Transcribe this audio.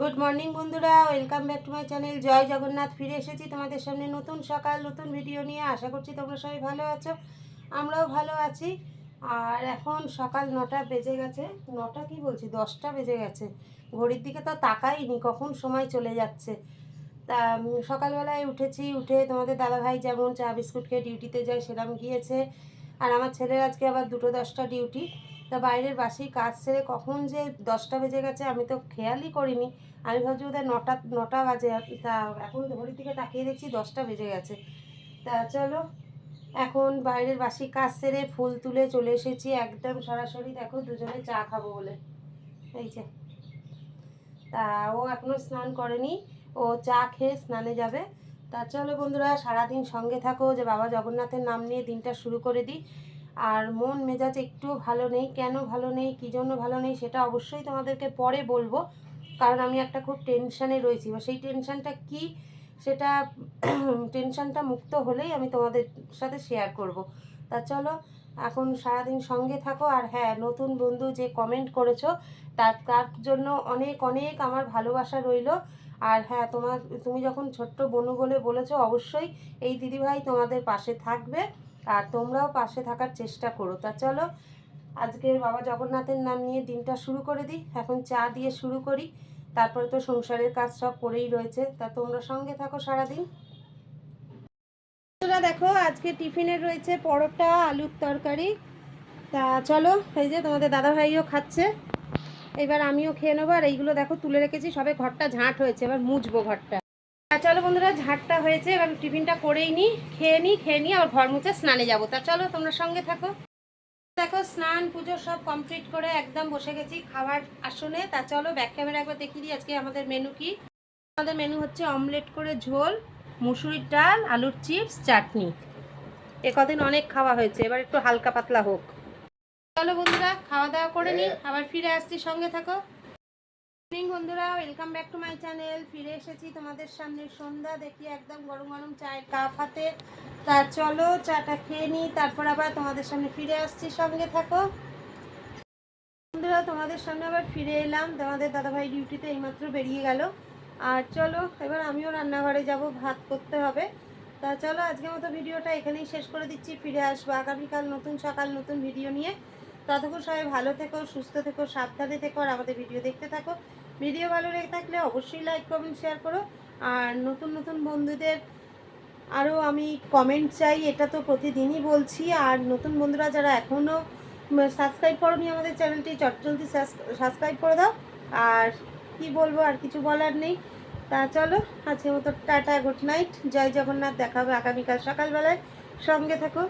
Good morning বন্ধুরা। Welcome back to my channel জয় জগন্নাথ, ফিরে এসেছি তোমাদের সামনে নতুন সকাল, নতুন ভিডিও নিয়ে। আশা করছি তোমরা সবাই ভালো আছো। আমরাও ভালো আছি। আর এখন সকাল নটা বেজে গেছে। নটা কি বলছি? দশটা বেজে গেছে। ঘড়ির দিকে তো তাকাইনি, কখন সময় চলে যাচ্ছে। তা সকালবেলায় উঠেছি, উঠে তোমাদের দাদাভাই যেমন চা বিস্কুট খেয়ে ডিউটিতে যায় সেরকম গিয়েছে। আর আমার ছেলের আজকে আবার দুটো দশটা ডিউটি তা বাইরের বাসি কাজ সেরে কখন যে দশটা বেজে গেছে, আমি তো খেয়ালই করিনি। আমি ভাবছি ওদের নটা নটা বাজে। তা এখন ঘড়ির দিকে তাকিয়ে দেখছি দশটা বেজে গেছে। তা চলো, এখন বাইরের বাসি কাজ সেরে ফুল তুলে চলে এসেছি। একদম সরাসরি দেখো দুজনে চা খাব বলে। এই যে। তা ও এখনও স্নান করেনি, ও চা খেয়ে স্নানে যাবে। তা চলো বন্ধুরা, সারাদিন সঙ্গে থাকো যে বাবা জগন্নাথের নাম নিয়ে দিনটা শুরু করে দিই। আর মন মেজাজ একটুও ভালো নেই, কেন ভালো নেই, কী জন্য ভালো নেই সেটা অবশ্যই তোমাদেরকে পরে বলব। কারণ আমি একটা খুব টেনশানে রয়েছি বা সেই টেনশানটা কি সেটা টেনশানটা মুক্ত হলেই আমি তোমাদের সাথে শেয়ার করব। তা চলো, এখন সারাদিন সঙ্গে থাকো আর হ্যাঁ নতুন বন্ধু যে কমেন্ট করেছ, তার তার জন্য অনেক অনেক আমার ভালোবাসা রইল। আর হ্যাঁ তোমার, তুমি যখন ছোট্ট বনু বলে বলেছ, অবশ্যই এই দিদিভাই তোমাদের পাশে থাকবে। আর তোমরাও পাশে থাকার চেষ্টা করো। তা চলো আজকে বাবা জগন্নাথের নাম নিয়ে দিনটা শুরু করে দিই। এখন চা দিয়ে শুরু করি। তারপরে তো সংসারের কাজ সব করেই রয়েছে। তা তোমরা সঙ্গে থাকো সারাদিন। বন্ধুরা দেখো, আজকে টিফিনের রয়েছে পরোটা, আলুর তরকারি। তা চলো, এই যে তোমাদের দাদা ভাইও খাচ্ছে। এবার আমিও খেয়ে নেব। আর এইগুলো দেখো, তুলে রেখেছি। সবে ঘরটা ঝাঁট হয়েছে। এবার মুছবো ঘরটা। চলো বন্ধুরা ঝাঁটটা হয়েছে এবার টিফিনটা করেই নিই খেয়ে নিই খেয়ে নিই আবার ঘর মুছে স্নানে যাব। তা চলো তোমরা সঙ্গে থাকো। দেখো স্নান পুজো সব কমপ্লিট করে একদম বসে গেছি খাবার আসনে। তা চলো ব্যাক ক্যামেরা একবার দেখিয়ে দিই আজকে আমাদের মেনু কি। আমাদের মেনু হচ্ছে অমলেট করে ঝোল মুসুরির ডাল আলুর চিপস চাটনি। এ কদিন অনেক খাওয়া হয়েছে এবার একটু হালকা পাতলা হোক। চলো বন্ধুরা খাওয়া দাওয়া করে নিই আবার ফিরে আসছি সঙ্গে থাকো। মর্নিং বন্ধুরা। Welcome back to my channel ফিরে এসেছি তোমাদের সামনে সন্ধ্যা। দেখি একদম গরম গরম চায়ের কাপ হাতে। তা চলো, চাটা খেয়ে নিই, তারপর আবার তোমাদের সামনে ফিরে আসছি। সঙ্গে থাকো। বন্ধুরা, তোমাদের সামনে আবার ফিরে এলাম। তোমাদের দাদাভাই ডিউটিতে এইমাত্র বেরিয়ে গেল। আর চলো, এবার আমিও রান্নাঘরে যাব, ভাত করতে হবে। তা চলো, আজকের মতো ভিডিওটা এখানেই শেষ করে দিচ্ছি। ফিরে আসব আগামীকাল নতুন সকাল, নতুন ভিডিও নিয়ে। ততক্ষণ সবাই ভালো থেকো, সুস্থ থেকো, সাবধানে থেকো, আর আমাদের ভিডিও দেখতে থাকো। ভিডিও ভালো লেগে থাকলে অবশ্যই লাইক কমেন্ট শেয়ার করো। আর নতুন নতুন বন্ধুদের আরও আমি কমেন্ট চাই, এটা তো প্রতিদিনই বলছি। আর নতুন বন্ধুরা যারা এখনও সাবস্ক্রাইব করোনি আমাদের চ্যানেলটি চটজলদি সাবস্ক্রাইব করে দাও। আর কি বলব, আর কিছু বলার নেই। তা চলো, আজকের মতো টাটা গুড নাইট জয় জগন্নাথ, দেখা হবে আগামীকাল সকালবেলায়। সঙ্গে থাকো।